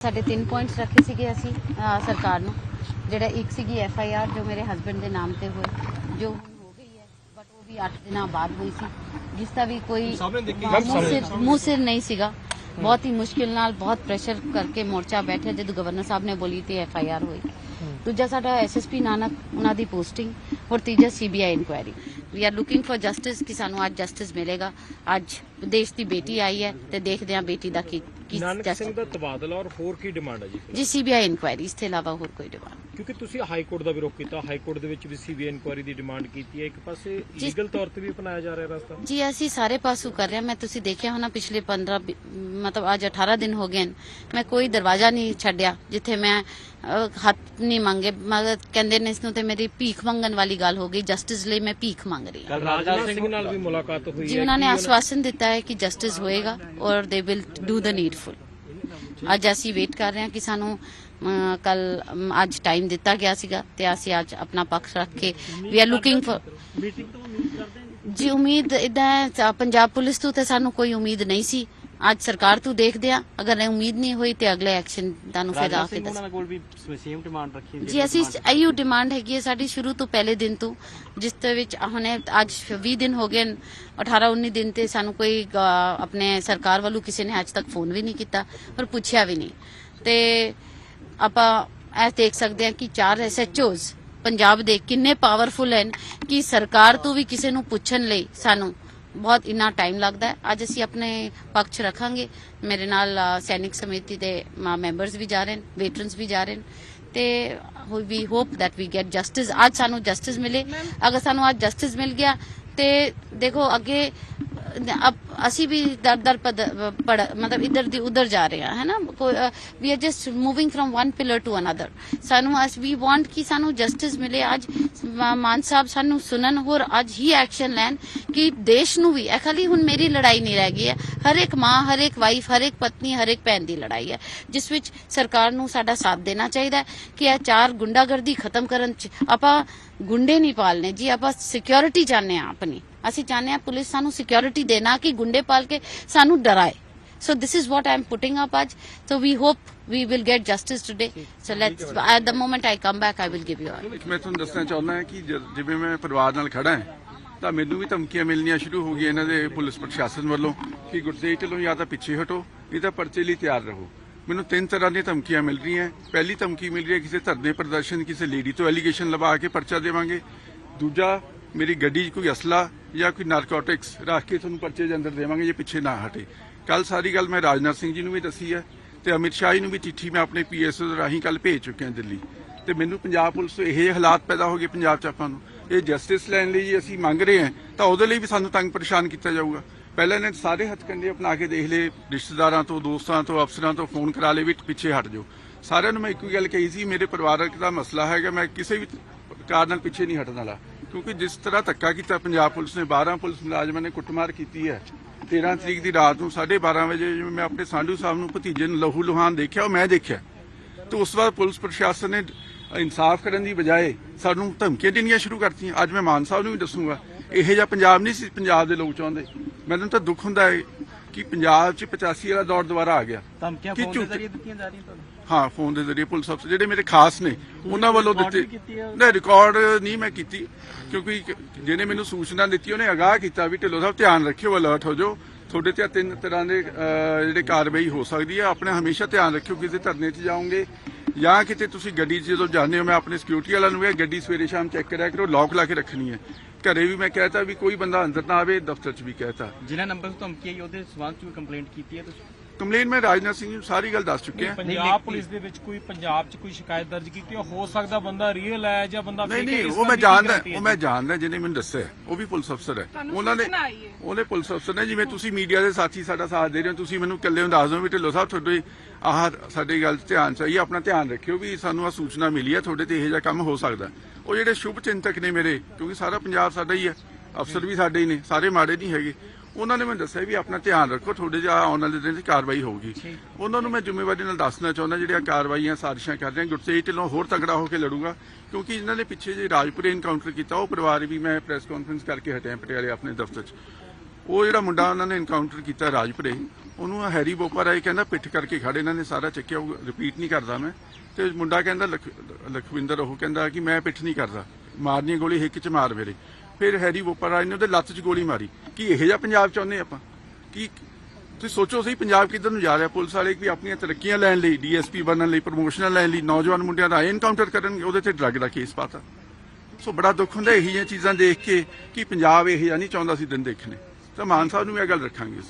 ਸਾਡੇ ਤਿੰਨ ਪੁਆਇੰਟਸ ਰੱਖੇ ਸੀਗੇ ਅਸੀਂ ਸਰਕਾਰ ਨੂੰ ਜਿਹੜਾ ਇੱਕ ਸੀਗੀ ਐਫ ਆਈ ਆਰ ਜੋ ਮੇਰੇ ਹਸਬੰਡ ਦੇ ਨਾਮ ਤੇ ਹੋਈ ਜੋ ਹੋ ਗਈ ਹੈ ਬਟ ਉਹ ਵੀ 8 ਦਿਨਾਂ ਬਾਅਦ ਹੋਈ ਸੀ ਜਿਸ ਦਾ ਵੀ ਕੋਈ ਮੂੰਹ ਸਿਰ ਮੂੰਹ ਸਿਰ ਨਹੀਂ ਸੀਗਾ। ਬਹੁਤ ਹੀ ਮੁਸ਼ਕਿਲ ਨਾਲ ਬਹੁਤ ਪ੍ਰੈਸ਼ਰ ਕਰਕੇ ਮੋਰਚਾ ਬੈਠਿਆ ਜਦੋਂ ਗਵਰਨਰ ਸਾਹਿਬ ਨੇ ਬੋਲੀ ਤੇ ਐਫ ਆਈ ਆਰ ਹੋਈ। ਦੂਜਾ ਸਾਡਾ ਐਸਐਸਪੀ ਨਾਨਕ ਉਹਨਾਂ ਦੀ ਪੋਸਟਿੰਗ ਔਰ ਤੀਜਾ CBI inquiry we are looking for justice ਕਿ ਸਾਨੂੰ ਅੱਜ ਜਸਟਿਸ ਮਿਲੇਗਾ। ਅੱਜ ਦੇਸ਼ ਦੀ ਬੇਟੀ ਆਈ ਹੈ ਤੇ ਦੇਖਦੇ ਹਾਂ ਬੇਟੀ ਦਾ ਕੀ ਕੀ ਨਾਨਕ ਸਿੰਘ ਦਾ ਤਬਾਦਲਾ ਔਰ ਹੋਰ ਕੀ ਡਿਮਾਂਡ ਹੈ ਜੀ ਜੀ ਸੀਬੀਆਈ ਇਨਕੁਆਇਰੀ ਇਸ ਤੋਂ ਇਲਾਵਾ ਹੋਰ ਕੋਈ ਡਿਮਾਂਡ ਕਿਉਂਕਿ ਤੁਸੀਂ ਹਾਈ ਕੋਰਟ ਦਾ ਵਿਰੋਧ ਕੀਤਾ ਹਾਈ ਕੋਰਟ ਦੇ ਵਿੱਚ ਵੀ ਸੀਬੀਆਈ ਇਨਕੁਆਇਰੀ ਦੀ ਡਿਮਾਂਡ ਕੀਤੀ ਹੈ। ਇੱਕ ਪਾਸੇ। ਲੀਗਲ ਤੌਰ ਤੇ ਵੀ ਅਪਣਾਇਆ ਜਾ ਰਿਹਾ ਰਸਤਾ। ਜੀ ਅਸੀਂ ਸਾਰੇ ਪਾਸੋਂ ਕਰ ਰਹੇ ਹਾਂ। ਮੈਂ ਤੁਸੀਂ ਦੇਖਿਆ ਹੋਣਾ ਪਿਛਲੇ 15 ਵੀ- ਮਤਲਬ ਅੱਜ 18 ਦਿਨ ਹੋ ਗਏ ਨੇ ਮੈਂ ਕੋਈ ਦਰਵਾਜ਼ਾ ਨਹੀਂ ਛੱਡਿਆ ਜਿੱਥੇ ਮੈਂ ਹੱਥ ਨਹੀਂ ਮੰਗੇ। ਮਗਰ ਕਹਿੰਦੇ ਨੇ ਇਸ ਨੂੰ ਤੇ ਮੇਰੀ ਭੀਖ ਮੰਗਣ ਵਾਲੀ ਗੱਲ ਹੋ ਗਈ। ਜਸਟਿਸ ਲਈ ਮੈਂ ਭੀਖ ਮੰਗ ਰਹੀ ਹਾਂ। ਰਾਜਨਾਥ ਸਿੰਘ ਨਾਲ ਵੀ ਮੁਲਾਕਾਤ ਹੋਈ ਜੀ ਉਹਨਾਂ ਨੇ ਆਸ਼ਵਾਸਨ ਦਿੱਤਾ ਹੈ ਕਿ ਜਸਟਿਸ ਹੋਏਗਾ ਔਰ they will do the needful ਅੱਜ ਅਸੀਂ ਵੇਟ ਕਰ ਰਹੇ ਹਾਂ ਕਿ ਸਾਨੂੰ ਕੱਲ ਅੱਜ ਟਾਈਮ ਦਿੱਤਾ ਗਿਆ ਸੀਗਾ ਤੇ ਅਸੀਂ ਅੱਜ ਆਪਣਾ ਪੱਖ ਰੱਖ ਕੇ we are looking for meeting ਤੋਂ ਉਮੀਦ ਕਰਦੇ ਜੀ ਉਮੀਦ ਇਦਾਂ ਪੰਜਾਬ ਪੁਲਿਸ ਤੋਂ ਤੇ ਸਾਨੂੰ ਕੋਈ ਉਮੀਦ ਨਹੀਂ ਸੀ। ਅੱਜ ਸਰਕਾਰ ਤੋਂ ਦੇਖਦੇ ਆ ਅਗਰ ਇਹ ਉਮੀਦ ਨਹੀਂ ਹੋਈ ਤੇ ਅਗਲੇ ਐਕਸ਼ਨ ਤੁਹਾਨੂੰ ਫਿਰ ਆ ਕੇ ਸਿੰਘ ਦੱਸ ਉਹਨਾਂ ਕੋਲ ਵੀ ਸੇਮ ਡਿਮਾਂਡ ਰੱਖੀ ਹੁੰਦੀ ਜੀ ਅਸੀਂ ਆਈਓ ਡਿਮਾਂਡ ਹੈਗੀ ਹੈ ਸਾਡੀ ਸ਼ੁਰੂ ਤੋਂ ਪਹਿਲੇ ਦਿਨ ਤੋਂ ਜਿਸ ਦੇ ਵਿੱਚ ਹੁਣੇ ਅੱਜ 20 ਦਿਨ ਹੋ ਗਏ ਨੇ, 18 19 ਦਿਨ ਤੇ ਸਾਨੂੰ ਕੋਈ ਆਪਣੇ ਸਰਕਾਰ ਵੱਲੋਂ ਕਿਸੇ ਨੇ ਅੱਜ ਤੱਕ ਫੋਨ ਵੀ ਨਹੀਂ ਕੀਤਾ ਪਰ ਪੁੱਛਿਆ ਵੀ ਨਹੀਂ। ਤੇ ਆਪਾਂ ਇਹ ਦੇਖ ਸਕਦੇ ਹਾਂ ਕਿ ਚਾਰ ਐਸਐਚਓਜ਼ ਪੰਜਾਬ ਦੇ ਕਿੰਨੇ ਪਾਵਰਫੁਲ ਹਨ ਕਿ ਸਰਕਾਰ ਤੋਂ ਵੀ ਕਿਸੇ ਨੂੰ ਪੁੱਛਣ ਲਈ ਸਾਨੂੰ ਬਹੁਤ ਇੰਨਾ ਟਾਈਮ ਲੱਗਦਾ ਹੈ। ਅੱਜ ਅਸੀਂ ਆਪਣੇ ਪੱਖ ਰੱਖਾਂਗੇ। ਮੇਰੇ ਨਾਲ ਸੈਨਿਕ ਸਮਿਤੀ ਦੇ ਮੈਂਬਰਸ ਵੀ ਜਾ ਰਹੇ ਨੇ ਵੇਟਰਨਸ ਵੀ ਜਾ ਰਹੇ ਨੇ ਤੇ we hope that we get justice ਅੱਜ ਸਾਨੂੰ ਜਸਟਿਸ ਮਿਲੇ। ਅਗਰ ਸਾਨੂੰ ਅੱਜ ਜਸਟਿਸ ਮਿਲ ਗਿਆ ਤੇ ਦੇਖੋ ਅੱਗੇ ਅਬ ਅਸੀਂ ਵੀ ਦਰ ਦਰ ਪੜ, ਮਤਲਬ ਇਧਰ ਦੀ ਉਧਰ ਜਾ ਰਹੇ ਹਾਂ ਹੈ we are just moving from one pillar to another ਸਾਨੂੰ ਅਸ ਵੀ ਵਾਂਟ ਕਿ ਸਾਨੂੰ ਜਸਟਿਸ ਮਿਲੇ। ਅੱਜ ਮਾਨ ਸਾਹਿਬ ਸਾਨੂੰ ਸੁਣਨ, ਹੋਰ ਅੱਜ ਹੀ ਐਕਸ਼ਨ ਲੈਣ ਕਿ ਦੇਸ਼ ਨੂੰ ਵੀ, ਇਹ ਖਾਲੀ ਹੁਣ ਮੇਰੀ ਲੜਾਈ ਨਹੀਂ ਰਹਿ ਗਈ ਹੈ। ਹਰ ਇੱਕ ਮਾਂ, ਹਰ ਇੱਕ ਵਾਈਫ ਹਰ ਇੱਕ ਪਤਨੀ, ਹਰ ਇੱਕ ਭੈਣ ਦੀ ਲੜਾਈ ਹੈ, ਜਿਸ ਵਿੱਚ ਸਰਕਾਰ ਨੂੰ ਸਾਡਾ ਸਾਥ ਦੇਣਾ ਚਾਹੀਦਾ ਕਿ ਇਹ ਚਾਰ ਗੁੰਡਾਗਰਦੀ ਖਤਮ ਕਰਨ ਚ ਆਪਾਂ ਗੁੰਡੇ ਨਹੀਂ ਪਾਲਨੇ। ਜੀ, ਆਪਾਂ ਸਿਕਿਉਰਿਟੀ ਚਾਹੁੰਦੇ ਆ ਆਪਣੀ। ਅਸੀਂ ਚਾਹੁੰਦੇ ਆ ਪੁਲਿਸ ਸਾਨੂੰ ਸਿਕਿਉਰਿਟੀ ਦੇਣਾ ਕਿ ਗੁੰਡੇ ਪਾਲ ਕੇ ਸਾਨੂੰ ਡਰਾਏ। ਸੋ this is what i putting up ਅੱਜ। So we hope we will get justice today so let's, at the moment i come back, i will give you all ਮੈਂ ਤੁਹਾਨੂੰ ਦੱਸਣਾ ਚਾਹੁੰਦਾ ਹਾਂ ਕਿ ਜ- ਜਿਵੇਂ ਮੈਂ ਪਰਿਵਾਰ ਨਾਲ ਖੜਾ ਹਾਂ, ਤਾਂ ਮੈਨੂੰ ਵੀ ਧਮਕੀਆਂ ਮਿਲਣੀਆਂ ਸ਼ੁਰੂ ਹੋ ਗਈਆਂ ਇਹਨਾਂ ਦੇ ਪੁਲਿਸ ਪ੍ਰਸ਼ਾਸਨ ਵੱਲੋਂ ਕਿ ਗੁਰਤੇਜ ਢਿੱਲੋਂ ਜਾਂ ਤਾਂ ਪਿੱਛੇ ਹਟੋ, ਨਹੀਂ ਤਾਂ ਪਰਚੇ ਲਈ ਤਿਆਰ ਰਹੋ। ਮੈਨੂੰ ਤਿੰਨ ਤਰ੍ਹਾਂ ਦੀਆਂ ਧਮਕੀਆਂ ਮਿਲ ਰਹੀਆਂ। ਪਹਿਲੀ ਧਮਕੀ ਮਿਲ ਰਹੀ ਹੈ ਕਿਸੇ ਧਰਨੇ ਪ੍ਰਦਰਸ਼ਨ ਕਿਸੇ ਲੇਡੀ ਤੋਂ ਐਲੀਗੇਸ਼ਨ ਲਵਾ ਕੇ ਪਰਚਾ ਦੇਵਾਂਗੇ। ਦੂਜਾ, ਮੇਰੀ ਗੱਡੀ 'ਚ ਕੋਈ ਅਸਲਾ ਜਾਂ ਕੋਈ ਨਾਰਕੋਟਿਕਸ ਰੱਖ ਕੇ ਤੁਹਾਨੂੰ ਪਰਚੇ ਦੇ ਅੰਦਰ ਦੇਵਾਂਗੇ, ਜੇ ਪਿੱਛੇ ਨਾ ਹਟੇ। ਕੱਲ ਸਾਰੀ ਗੱਲ ਮੈਂ ਰਾਜਨਾਥ ਸਿੰਘ ਜੀ ਨੂੰ ਵੀ ਦੱਸੀ ਹੈ ਤੇ ਅਮਿਤ ਸ਼ਾਹ ਜੀ ਨੂੰ ਵੀ ਚਿੱਠੀ ਮੈਂ ਆਪਣੇ ਪੀਐਸਓ ਰਾਹੀਂ ਕੱਲ ਭੇਜ ਚੁੱਕਿਆ ਦਿੱਲੀ। ਤੇ ਮੈਨੂੰ ਪੰਜਾਬ ਪੁਲਿਸ ਤੋਂ ਇਹ ਹਾਲਾਤ ਪੈਦਾ ਹੋ ਗਏ ਪੰਜਾਬ ਚ ਆਪਾਂ ਨੂੰ। ਇਹ ਜਸਟਿਸ ਲੈਣ ਲਈ ਜੀ ਅਸੀਂ ਮੰਗ ਰਹੇ ਹਾਂ, ਤਾਂ ਉਹਦੇ ਲਈ ਵੀ ਸਾਨੂੰ ਤੰਗ ਪਰੇਸ਼ਾਨ ਕੀਤਾ ਜਾਊਗਾ। ਪਹਿਲਾਂ ਨੇ ਸਾਰੇ ਹੱਥਕੰਡੇ ਅਪਣਾ ਕੇ ਦੇਖ ਲਏ, ਰਿਸ਼ਤੇਦਾਰਾਂ ਤੋਂ, ਦੋਸਤਾਂ ਤੋਂ, ਅਫਸਰਾਂ ਤੋਂ ਫੋਨ ਕਰਾ ਲਏ ਵੀ ਪਿੱਛੇ ਹਟ ਜਾਓ। ਸਾਰਿਆਂ ਨੂੰ ਮੈਂ ਇੱਕੋ ਹੀ ਗੱਲ ਕਹੀ ਸੀ, ਮੇਰੇ ਪਰਿਵਾਰਕ ਦਾ ਮਸਲਾ ਹੈਗਾ, ਮੈਂ ਕਿਸੇ ਵੀ ਕਾਰਨ ਨਾਲ ਪਿੱਛੇ ਨਹੀਂ ਹਟਣ ਵਾਲਾ। ਕਿਉਂਕਿ ਜਿਸ ਤਰ੍ਹਾਂ ਧੱਕਾ ਕੀਤਾ, ਪੰਜਾਬ ਪੁਲਿਸ ਨੇ 12 ਪੁਲਿਸ ਮੁਲਾਜ਼ਮਾਂ ਨੇ ਕੁੱਟਮਾਰ ਕੀਤੀ ਹੈ। 13 ਤਰੀਕ ਦੀ ਰਾਤ ਨੂੰ 12:30 ਵਜੇ ਜਿਵੇਂ ਮੈਂ ਆਪਣੇ ਸਾਂਢੂ ਸਾਹਿਬ ਨੂੰ ਭਤੀਜੇ ਨੂੰ ਲਹੂ ਲੁਹਾਨ ਦੇਖਿਆ, ਉਹ ਮੈਂ ਦੇਖਿਆ। ਤੇ ਉਸ ਵਾਰ ਪੁਲਿਸ ਪ੍ਰਸ਼ਾਸਨ ਨੇ ਇਨਸਾਫ ਕਰਨ ਦੀ ਬਜਾਏ ਸਾਨੂੰ ਧਮਕੀਆਂ ਦੇਣੀਆਂ ਸ਼ੁਰੂ ਕਰਤੀਆਂ। ਅੱਜ ਮੈਂ ਮਾਨ ਸਾਹਿਬ ਨੂੰ ਵੀ ਦੱਸੂਗਾ, ਇਹੋ ਜਿਹਾ ਪੰਜਾਬ ਨਹੀਂ ਸੀ ਪੰਜਾਬ ਦੇ ਲੋਕ ਚਾਹੁੰਦੇ। ਮੈਨੂੰ ਤਾਂ ਦੁੱਖ ਹੁੰਦਾ ਹੈ ਕਿ ਪੰਜਾਬ 'ਚ 85 ਵਾਲਾ ਦੌਰ ਦੁਬਾਰਾ ਆ ਗਿਆ। ਧਮਕੀਆਂ ਫੋਨ ਦੇ ਜ਼ਰੀਏ ਦਿੱਤੀਆਂ ਜਾ ਰਹੀਆਂ ਤੁਹਾਨੂੰ ਹਾਂ ਫੋਨ ਦੇ ਜ਼ਰੀਏ ਪੁਲਿਸ ਅਫਸਰ ਜਿਹੜੇ ਮੇਰੇ ਖਾਸ ਨੇ ਉਹਨਾਂ ਵੱਲੋਂ ਦਿੱਤੇ? ਨਹੀਂ ਰਿਕਾਰਡ ਨਹੀਂ ਮੈਂ ਕੀਤੀ ਕਿਉਂਕਿ ਜਿਹਨੇ ਮੈਨੂੰ ਸੂਚਨਾ ਦਿੱਤੀ ਉਹਨੇ ਅਗਾਹ ਕੀਤਾ ਵੀ ਢਿੱਲੋਂ ਸਾਹਿਬ ਧਿਆਨ ਰੱਖਿਓ ਅਲਰਟ ਹੋ ਜਾਓ। ਤੁਹਾਡੇ ਤੇ ਤਿੰਨ ਤਰ੍ਹਾਂ ਦੇ ਜਿਹੜੇ ਕਾਰਵਾਈ ਹੋ ਸਕਦੀ ਹੈ ਆਪਣੇ ਹਮੇਸ਼ਾ ਧਿਆਨ ਰੱਖਿਓ ਕਿਸੇ ਧਰਨੇ 'ਚ ਜਾਓਗੇ। ਜਾਂ ਕਿਤੇ ਤੁਸੀਂ ਗੱਡੀ 'ਚ ਜਦੋਂ ਜਾਂਦੇ ਹੋ, ਮੈਂ ਆਪਣੇ ਸਿਕਿਉਰਿਟੀ ਵਾਲਿਆਂ ਨੂੰ ਇਹ ਗੱਡੀ ਸਵੇਰੇ ਸ਼ਾਮ ਚੈੱਕ ਕਰਿਆ ਕਰੋ ਲੌਕ ਲਾ ਕੇ ਰੱਖਣੀ ਹੈ। ਘਰੇ ਵੀ ਮੈਂ ਕਹਿਤਾ ਵੀ ਕੋਈ ਬੰਦਾ ਅੰਦਰ ਨਾ ਆਵੇ, ਦਫ਼ਤਰ 'ਚ ਵੀ ਕਹਿਤਾ। ਜਿਨ੍ਹਾਂ ਨੰਬਰ ਤੋਂ ਧਮਕੀ ਆਈ, ਉਹਦੇ ਸਬੰਧ ਚ ਵੀ ਕੰਪਲੇਂਟ ਕੀਤੀ ਹੈ ਤੁਸੀਂ? ਕੰਪਲੇਨ ਮੈਂ ਰਾਜਨਾਥ ਸਿੰਘ ਜੀ ਨੂੰ ਸਾਰੀ ਗੱਲ ਦੱਸ ਚੁੱਕਿਆ। ਪੰਜਾਬ ਪੁਲਿਸ ਦੇ ਵਿੱਚ ਕੋਈ ਪੰਜਾਬ 'ਚ ਕੋਈ ਸ਼ਿਕਾਇਤ ਦਰਜ ਕੀਤੀ ਹੈ ਹੋ ਸਕਦਾ ਬੰਦਾ ਰੀਅਲ ਹੈ ਜਾਂ ਬੰਦਾ ਨਹੀਂ ਨਹੀਂ ਉਹ ਮੈਂ ਜਾਣਦਾ? ਉਹ ਮੈਂ ਜਾਣਦਾ ਜਿਹਨੇ ਮੈਨੂੰ ਦੱਸਿਆ ਉਹ ਵੀ ਪੁਲਿਸ ਅਫਸਰ ਹੈ। ਉਹਨਾਂ ਨੇ ਉਹਨੇ ਪੁਲਿਸ ਅਫਸਰ ਨੇ ਜਿਵੇਂ ਤੁਸੀਂ ਮੀਡੀਆ ਦੇ ਸਾਥੀ ਸਾਡਾ ਸਾਥ ਦੇ ਰਹੇ ਹੋ ਤੁਸੀਂ ਮੈਨੂੰ ਇਕੱਲੇ ਨੂੰ ਦੱਸ ਦਿਓ ਵੀ ਢਿੱਲੋਂ ਸਾਹਿਬ ਤੁਹਾਡੀ ਆਹ ਸਾਡੀ ਗੱਲ ਧਿਆਨ ਚਾਹੀਏ ਆਪਣਾ ਧਿਆਨ ਰੱਖਿਓ ਵੀ ਸਾਨੂੰ ਆ ਸੂਚਨਾ ਮਿਲੀ ਹੈ ਤੁਹਾਡੇ ਤੇ ਇਹੋ ਜਿਹਾ ਕੰਮ ਹੋ ਸਕਦਾ ਉਹ ਜਿਹੜੇ ਸ਼ੁਭ ਚਿੰਤਕ ਨੇ ਮੇਰੇ ਕਿਉਂਕਿ ਸਾਰਾ ਪੰਜਾਬ ਸਾਡਾ ਹੀ ਹੈ। ਅਫਸਰ ਵੀ ਸਾਡੇ ਹੀ ਨੇ ਸਾਰੇ ਮਾੜੇ ਨਹੀਂ ਹੈਗੇ। ਉਹਨਾਂ ਨੇ ਮੈਨੂੰ ਦੱਸਿਆ ਵੀ ਆਪਣਾ ਧਿਆਨ ਰੱਖੋ ਤੁਹਾਡੇ ਜਿਹਾ ਆਉਣ ਵਾਲੇ ਦਿਨ 'ਚ ਕਾਰਵਾਈ ਹੋਊਗੀ। ਉਹਨਾਂ ਨੂੰ ਮੈਂ ਜ਼ਿੰਮੇਵਾਰੀ ਨਾਲ ਦੱਸਣਾ ਚਾਹੁੰਦਾ ਜਿਹੜੀਆਂ ਕਾਰਵਾਈਆਂ ਸਾਜ਼ਿਸ਼ਾਂ ਕਰ ਰਹੇ ਗੁਰਤੇਜ ਢਿੱਲੋਂ ਹੋਰ ਤਗੜਾ ਹੋ ਕੇ ਲੜੂਗਾ ਕਿਉਂਕਿ ਇਹਨਾਂ ਨੇ ਪਿੱਛੇ ਜੇ ਰਾਜਪੁਰੇ ਇਨਕਾਊਂਟਰ ਕੀਤਾ ਉਹ ਪਰਿਵਾਰ ਵੀ ਮੈਂ ਪ੍ਰੈਸ ਕਾਨਫਰੰਸ ਕਰਕੇ ਹਟਿਆ ਪਟਿਆਲੇ ਆਪਣੇ ਦਫ਼ਤਰ 'ਚ। ਉਹ ਜਿਹੜਾ ਮੁੰਡਾ ਉਹਨਾਂ ਨੇ ਇਨਕਾਊਂਟਰ ਕੀਤਾ ਰਾਜਪੁਰੇ ਉਹਨੂੰ ਹੈਰੀ ਬੋਪਾ ਰਾਏ ਕਹਿੰਦਾ ਪਿੱਠ ਕਰਕੇ ਖੜੇ ਇਹਨਾਂ ਨੇ ਸਾਰਾ ਚੱਕਿਆ ਉਹ ਰਿਪੀਟ ਨਹੀਂ ਕਰਦਾ ਮੈਂ। ਤੇ ਮੁੰਡਾ ਕਹਿੰਦਾ ਲਖ- ਲਖਵਿੰਦਰ ਉਹ ਕਹਿੰਦਾ ਕਿ ਮੈਂ ਪਿੱਠ ਨਹੀਂ ਕਰਦਾ ਮਾਰਨੀ ਗੋਲੀ ਹਿੱਕ ਚ ਮਾਰ ਮੇਰੇ। ਫਿਰ ਹੈਰੀ ਬੋਪਾ ਰਾਏ ਨੇ ਉਹਦੇ ਲੱਤ 'ਚ ਗੋਲੀ ਮਾਰੀ। ਕੀ ਇਹੋ ਜਿਹਾ ਪੰਜਾਬ ਚਾਹੁੰਦੇ ਆਪਾਂ? ਕੀ ਤੁਸੀਂ ਸੋਚੋ ਸਹੀ ਪੰਜਾਬ ਕਿੱਧਰ ਨੂੰ ਜਾ ਰਿਹਾ? ਪੁਲਿਸ ਵਾਲੇ ਵੀ ਆਪਣੀਆਂ ਤਰੱਕੀਆਂ ਲੈਣ ਲਈ, ਡੀਐਸਪੀ ਬਣਨ ਲਈ, ਪ੍ਰਮੋਸ਼ਨਾਂ ਲੈਣ ਲਈ ਨੌਜਵਾਨ ਮੁੰਡਿਆਂ ਦਾ ਐਨਕਾਊਂਟਰ ਕਰਨਗੇ, ਉਹਦੇ ਤੇ ਡਰੱਗ ਦਾ ਕੇਸ ਪਾਤਾ। ਸੋ ਬੜਾ ਦੁੱਖ ਹੁੰਦਾ ਇਹੀ ਜਿਹੀਆਂ ਚੀਜ਼ਾਂ ਦੇਖ ਕੇ ਕਿ ਪੰਜਾਬ ਇਹ ਜਿਹਾ ਨਹੀਂ ਚਾਹੁੰਦਾ ਸੀ ਦਿਨ ਦੇਖਣੇ। ਤਾਂ ਮਾਨ ਸਾਹਿਬ ਨੂੰ ਵੀ ਇਹ ਗੱਲ ਰੱਖਾਂਗੇ।